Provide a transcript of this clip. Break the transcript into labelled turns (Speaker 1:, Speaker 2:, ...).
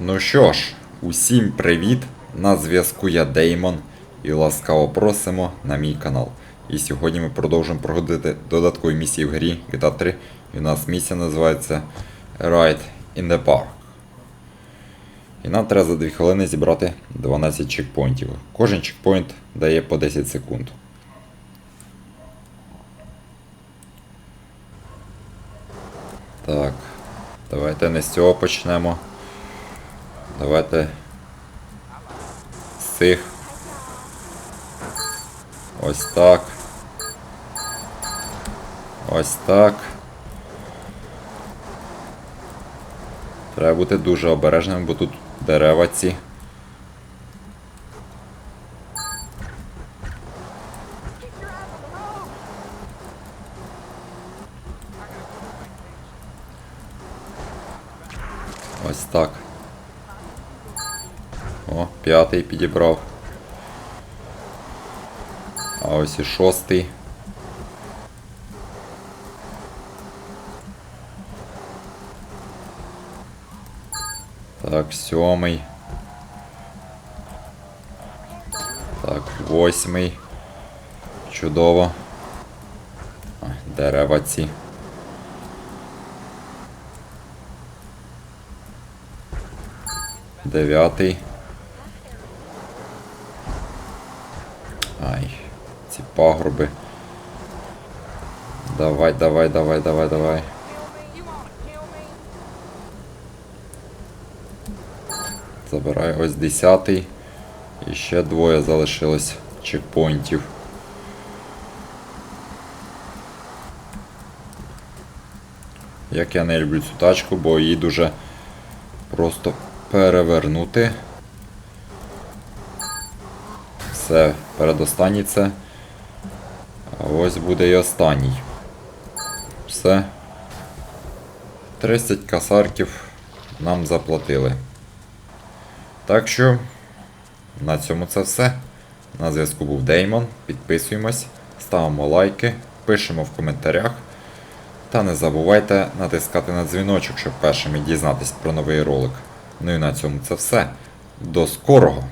Speaker 1: Ну що ж, усім привіт! На зв'язку я Деймон і ласкаво просимо на мій канал. І сьогодні ми продовжуємо проходити додаткові місії в грі GTA 3. І у нас місія називається Ride in the Park. І нам треба за 2 хвилини зібрати 12 чекпоінтів. Кожен чекпоінт дає по 10 секунд. Так, давайте не з цього почнемо. Давайте з цих. Ось так. Ось так. Треба бути дуже обережним, бо тут дерева ці. Ось так. О, п'ятий підібрав. А ось і шостий. Так, сьомий. Так, восьмий. Чудово. А, Дерева ці. Дев'ятий. Ці пагорби. Давай, давай, давай, давай, давай. Забирай ось десятий. І ще двоє залишилось чекпоінтів. Як я не люблю цю тачку, бо її дуже просто перевернути. Все, передостанній це. А ось буде і останній. Все. 30 касарків нам заплатили. Так що, на цьому це все. На зв'язку був Деймон. Підписуємось, ставимо лайки, пишемо в коментарях. Та не забувайте натискати на дзвіночок, щоб першими дізнатись про новий ролик. Ну і на цьому це все. До скорого!